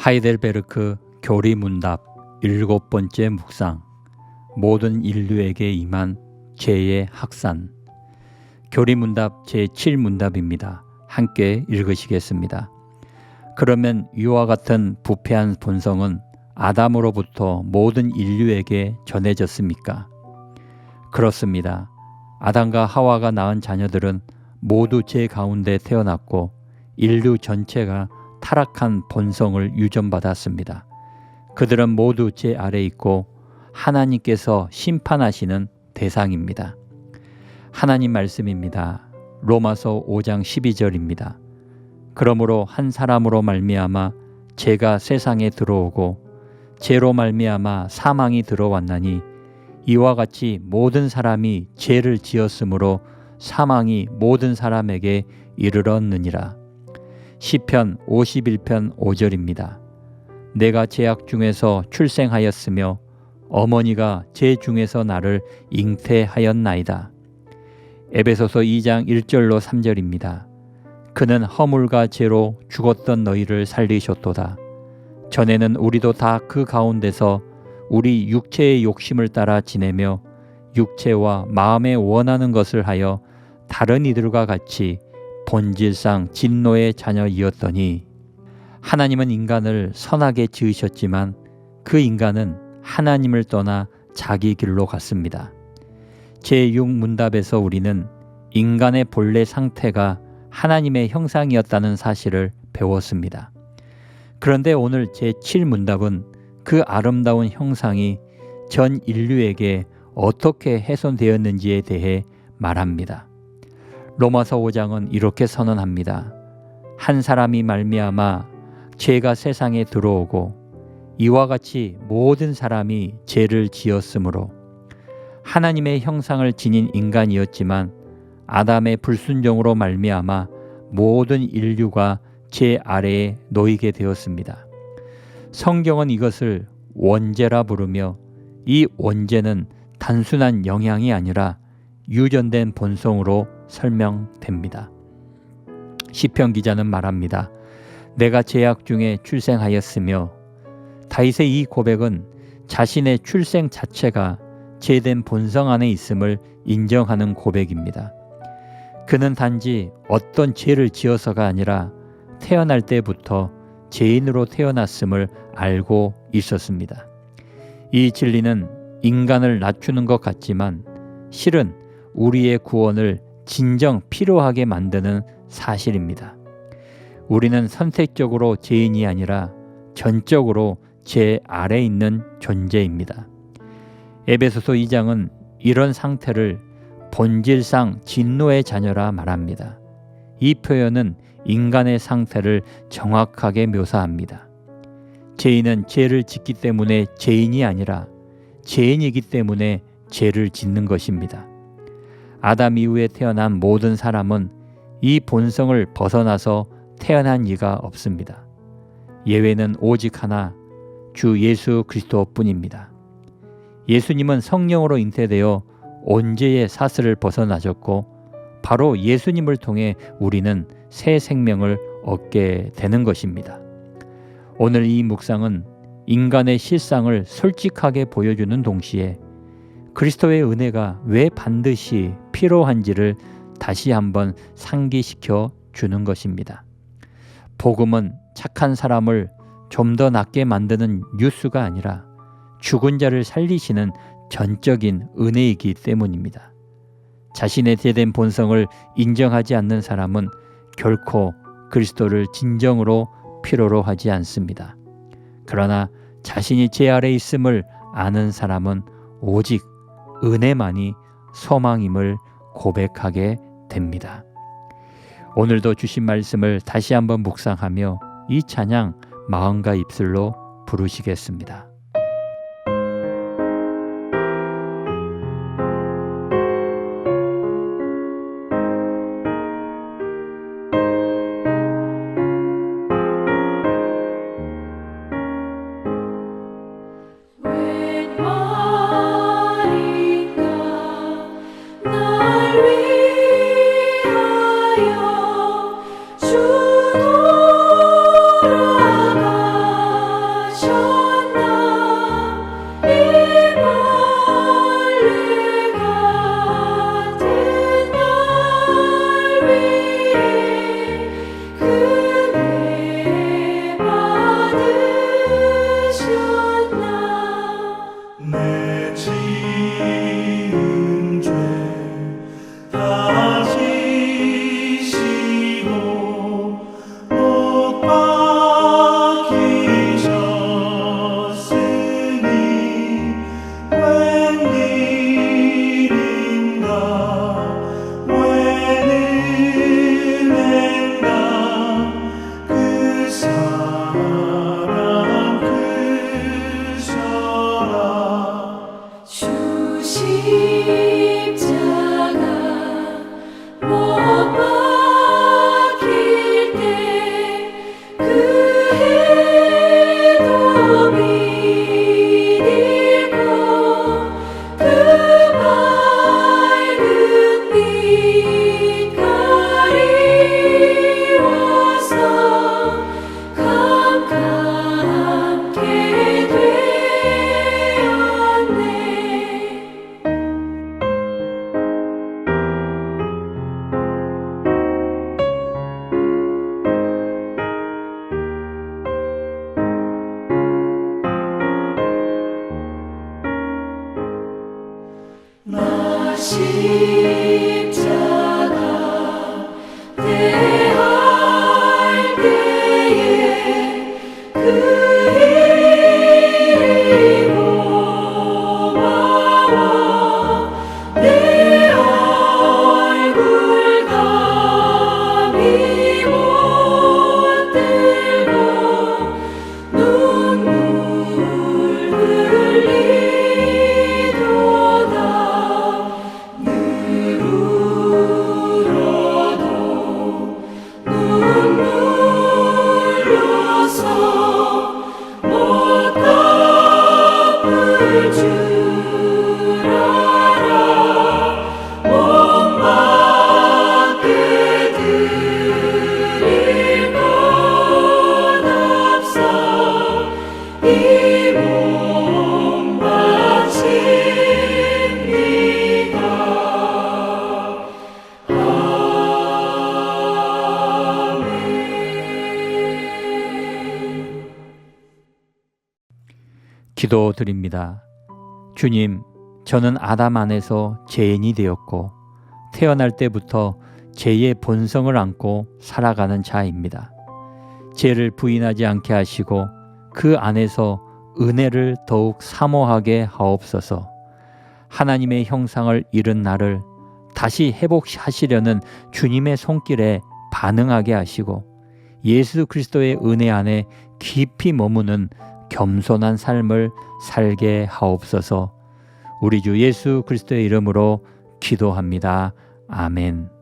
하이델베르크 교리문답 일곱 번째 묵상 모든 인류에게 임한 죄의 학산 교리문답 제7문답입니다. 함께 읽으시겠습니다. 그러면 이와 같은 부패한 본성은 아담으로부터 모든 인류에게 전해졌습니까? 그렇습니다. 아담과 하와가 낳은 자녀들은 모두 죄 가운데 태어났고 인류 전체가 타락한 본성을 유전받았습니다. 그들은 모두 제 아래 있고 하나님께서 심판하시는 대상입니다. 하나님 말씀입니다. 로마서 5장 12절입니다. 그러므로 한 사람으로 말미암아 죄가 세상에 들어오고 죄로 말미암아 사망이 들어왔나니 이와 같이 모든 사람이 죄를 지었으므로 사망이 모든 사람에게 이르렀느니라. 시편 51편 5절입니다. 내가 제약 중에서 출생하였으며 어머니가 제 중에서 나를 잉태하였나이다. 에베소서 2장 1절로 3절입니다. 그는 허물과 죄로 죽었던 너희를 살리셨도다. 전에는 우리도 다 그 가운데서 우리 육체의 욕심을 따라 지내며 육체와 마음에 원하는 것을 하여 다른 이들과 같이 본질상 진노의 자녀이었더니 하나님은 인간을 선하게 지으셨지만 그 인간은 하나님을 떠나 자기 길로 갔습니다. 제6문답에서 우리는 인간의 본래 상태가 하나님의 형상이었다는 사실을 배웠습니다. 그런데 오늘 제7문답은 그 아름다운 형상이 전 인류에게 어떻게 훼손되었는지에 대해 말합니다. 로마서 5장은 이렇게 선언합니다. 한 사람이 말미암아 죄가 세상에 들어오고 이와 같이 모든 사람이 죄를 지었으므로 하나님의 형상을 지닌 인간이었지만 아담의 불순종으로 말미암아 모든 인류가 죄 아래에 놓이게 되었습니다. 성경은 이것을 원죄라 부르며 이 원죄는 단순한 영향이 아니라 유전된 본성으로 설명됩니다. 시편 기자는 말합니다. 내가 제약 중에 출생하였으며 다윗의 이 고백은 자신의 출생 자체가 죄된 본성 안에 있음을 인정하는 고백입니다. 그는 단지 어떤 죄를 지어서가 아니라 태어날 때부터 죄인으로 태어났음을 알고 있었습니다. 이 진리는 인간을 낮추는 것 같지만 실은 우리의 구원을 진정 필요하게 만드는 사실입니다. 우리는 선택적으로 죄인이 아니라 전적으로 죄 아래 있는 존재입니다. 에베소서 2장은 이런 상태를 본질상 진노의 자녀라 말합니다. 이 표현은 인간의 상태를 정확하게 묘사합니다. 죄인은 죄를 짓기 때문에 죄인이 아니라 죄인이기 때문에 죄를 짓는 것입니다. 아담 이후에 태어난 모든 사람은 이 본성을 벗어나서 태어난 이가 없습니다. 예외는 오직 하나 주 예수 그리스도뿐입니다. 예수님은 성령으로 잉태되어 온죄의 사슬을 벗어나셨고 바로 예수님을 통해 우리는 새 생명을 얻게 되는 것입니다. 오늘 이 묵상은 인간의 실상을 솔직하게 보여주는 동시에 그리스도의 은혜가 왜 반드시 필요한지를 다시 한번 상기시켜 주는 것입니다. 복음은 착한 사람을 좀 더 낫게 만드는 뉴스가 아니라 죽은 자를 살리시는 전적인 은혜이기 때문입니다. 자신의 제된 본성을 인정하지 않는 사람은 결코 그리스도를 진정으로 필요로 하지 않습니다. 그러나 자신이 죄 아래 있음을 아는 사람은 오직 은혜만이 소망임을 고백하게 됩니다. 오늘도 주신 말씀을 다시 한번 묵상하며 이 찬양 마음과 입술로 부르시겠습니다. you 心。 기도드립니다. 주님, 저는 아담 안에서 죄인이 되었고 태어날 때부터 죄의 본성을 안고 살아가는 자입니다. 죄를 부인하지 않게 하시고 그 안에서 은혜를 더욱 사모하게 하옵소서. 하나님의 형상을 잃은 나를 다시 회복하시려는 주님의 손길에 반응하게 하시고 예수 그리스도의 은혜 안에 깊이 머무는 겸손한 삶을 살게 하옵소서. 우리 주 예수 그리스도의 이름으로 기도합니다. 아멘.